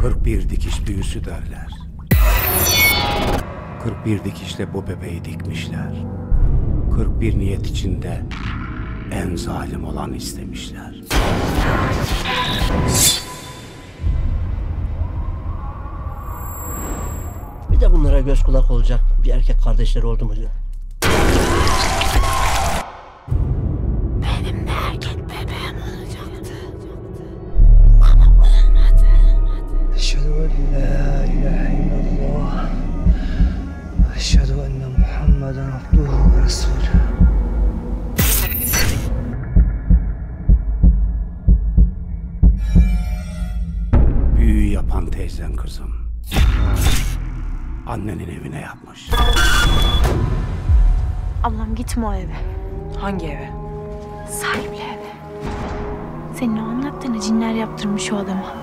41 dikiş büyüsü derler. 41 dikişle bu bebeği dikmişler. 41 niyet içinde en zalim olan istemişler. Bir de bunlara göz kulak olacak bir erkek kardeşleri oldu mu? Büyü yapan teyzen kızım. Annenin evine yapmış. Ablam gitme o eve. Hangi eve? Sahipli eve. Senin o anlattığını cinler yaptırmış o adama.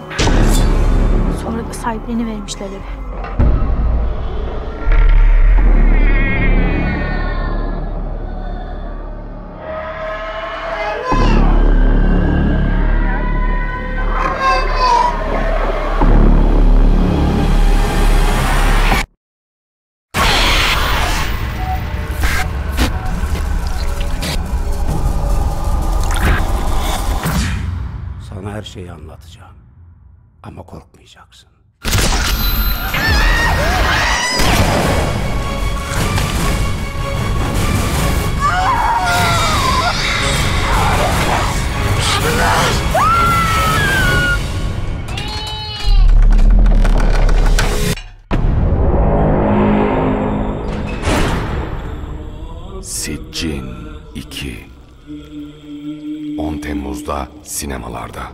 Sonra da sahipleni vermişler eve. Sana her şeyi anlatacağım. Ama korkmayacaksın. Siccin 2 10 Temmuz'da sinemalarda.